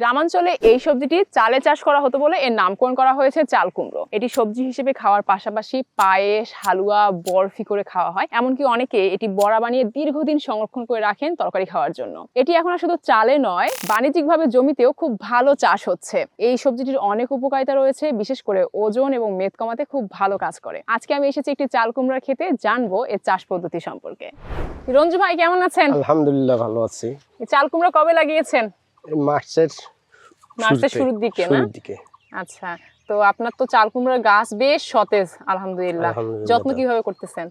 গ্রামাঞ্চলে এই সবজিটি চালে চাষ করা হতো বলে এর নামকরণ করা হয়েছে চাল কুমড়ো। এটি সবজি হিসেবে খাওয়ার পাশাপাশি পায়েস হালুয়া বরফি করে খাওয়া হয়। এমনকি অনেকে এটি বড়া বানিয়ে দীর্ঘদিন সংরক্ষণ করে রাখেন তরকারি খাওয়ার জন্য। এটি এখন আর শুধু চালে নয় বাণিজ্যিকভাবে জমিতেও খুব ভালো চাষ হচ্ছে। এই সবজিটির অনেক উপকারিতা রয়েছে বিশেষ করে ওজন এবং মেদ কমাতে খুব ভালো কাজ করে। আজকে আমি এসেছি একটি চাল কুমড়ার খেতে জানব এর চাষ পদ্ধতি সম্পর্কে। রঞ্জু ভাই কেমন আছেন? আলহামদুলিল্লাহ ভালো আছি। চাল কুমড়া কবে লাগিয়েছেন? মার্চের মার্চের শুরুর দিকে না? শুরুর দিকে। আচ্ছা তো আপনার তো চাল কুমড়ার গাছ বেশ সতেজ আলহামদুলিল্লাহ। যত্ন কীভাবে করতেছেন?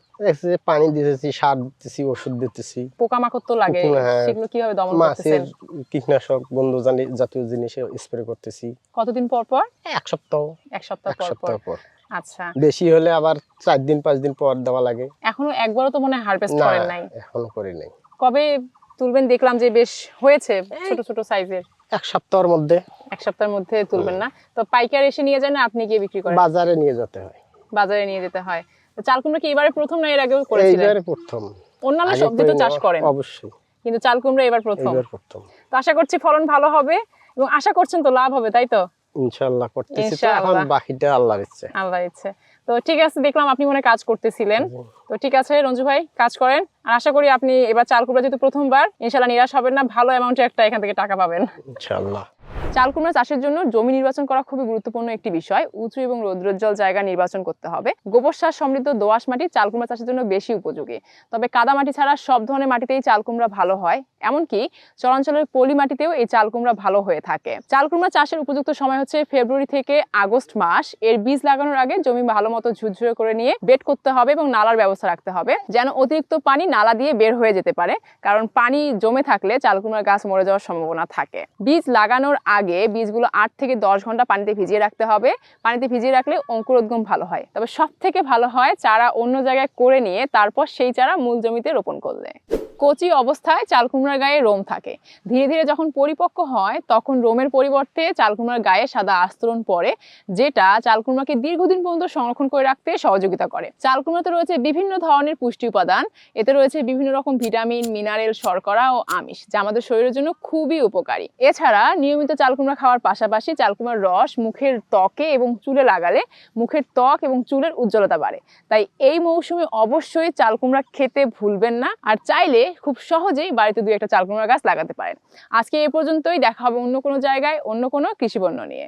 পানি দিতেছি সার দিতেছি ওষুধ দিতেছি। পোকামাকড় তো লাগে হ্যাঁ। সেগুলো কীভাবে দমন করতেছেন? কীটনাশক বন্ধু জানি- জাতীয় জিনিসে স্প্রে করতেছি। কতদিন পর পর? এক সপ্তাহ। এক সপ্তাহ পর সপ্তাহ পর। আচ্ছা। বেশি হলে আবার চার দিন পাঁচ দিন পর দেওয়া লাগে। এখনও একবারও তো মনে হারভেস্ট করেন নাই? এখনও করি নাই। কবে তুলবেন দেখলাম যে বেশ হয়েছে ছোট ছোট সাইজের এক সপ্তাহের মধ্যে। এক সপ্তাহের মধ্যে তুলবেন না। তো পাইকার এসে নিয়ে যান আপনি গিয়ে বিক্রি করেন। বাজারে নিয়ে যেতে হয়। বাজারে নিয়ে যেতে হয়। তো চাল কুমড়া কি এবারে প্রথম না এর আগেও করেছিলেন? এইবারে প্রথম। অন্যান্য সবজি তো চাষ করেন। অবশ্যই। কিন্তু চাল কুমড়া এবার প্রথম। এইবার প্রথম। তো আশা করছি ফলন ভালো হবে এবং আশা করছেন তো লাভ হবে তাই তো? ইনশাল্লাহ করতেছি তো এখন বাকিটা আল্লাহর ইচ্ছে। আল্লাহ ইচ্ছে। তো ঠিক আছে দেখলাম আপনি মনে কাজ করতেছিলেন। তো ঠিক আছে রঞ্জু ভাই কাজ করেন। আর আশা করি আপনি এবার চাল কুমড়া যেহেতু প্রথমবার ইনশাল্লাহ নিরাশ হবেন না ভালো অ্যামাউন্টে একটা এখান থেকে টাকা পাবেন। ইনশাল্লাহ চাল কুমড়া চাষের জন্য জমি নির্বাচন করা খুবই গুরুত্বপূর্ণ একটি বিষয়। উঁচু এবং রৌদ্রোজ্জ্বল জায়গা নির্বাচন করতে হবে। গোবর সার সমৃদ্ধ দোআঁশ মাটি চাল কুমড়া চাষের জন্য বেশি উপযোগী। তবে কাদা মাটি ছাড়া সব ধরনের মাটিতেই চাল কুমড়া ভালো হয়। এমনকি চরাঞ্চলের পলি মাটিতেও এই চাল কুমড়া ভালো হয়ে থাকে। চাল কুমড়া চাষের উপযুক্ত সময় হচ্ছে ফেব্রুয়ারি থেকে আগস্ট মাস। এর বীজ লাগানোর আগে জমি ভালো মতো ঝুরঝুরে করে নিয়ে বেড করতে হবে এবং নালার ব্যবস্থা রাখতে হবে, যেন অতিরিক্ত পানি নালা দিয়ে বের হয়ে যেতে পারে, কারণ পানি জমে থাকলে চাল কুমড়ার গাছ মরে যাওয়ার সম্ভাবনা থাকে। বীজ লাগানোর আগে বীজগুলো আট থেকে দশ ঘণ্টা পানিতে ভিজিয়ে রাখতে হবে। পানিতে ভিজিয়ে রাখলে অঙ্কুরোদ্গম ভালো হয়। তবে সব থেকে ভালো হয় চারা অন্য জায়গায় করে নিয়ে তারপর সেই চারা মূল জমিতে রোপণ করলে। কচি অবস্থায় চাল কুমড়ার গায়ে রোম থাকে। ধীরে ধীরে যখন পরিপক্ক হয়, তখন রোমের পরিবর্তে চাল কুমড়ার গায়ে সাদা আস্তরণ পড়ে যেটা চাল কুমড়াকে দীর্ঘদিন পর্যন্ত সংরক্ষণ করে রাখতে সহযোগিতা করে। চাল কুমড়াতে রয়েছে বিভিন্ন ধরনের পুষ্টি উপাদান। এতে রয়েছে বিভিন্ন রকম ভিটামিন, মিনারেল, শর্করা ও আমিষ, যা আমাদের শরীরের জন্য খুবই উপকারী। এছাড়া নিয়মিত চাল কুমড়া খাওয়ার পাশাপাশি চাল কুমড়ার রস মুখের ত্বকে এবং চুলে লাগালে মুখের ত্বক এবং চুলের উজ্জ্বলতা বাড়ে। তাই এই মৌসুমে অবশ্যই চাল কুমড়া খেতে ভুলবেন না। আর চাইলে খুব সহজেই বাড়িতে দুই একটা চালকুমড়া গাছ লাগাতে পারেন। আজকে এ পর্যন্তই, দেখা হবে অন্য কোনো জায়গায়, অন্য কোনো কৃষিপণ্য নিয়ে।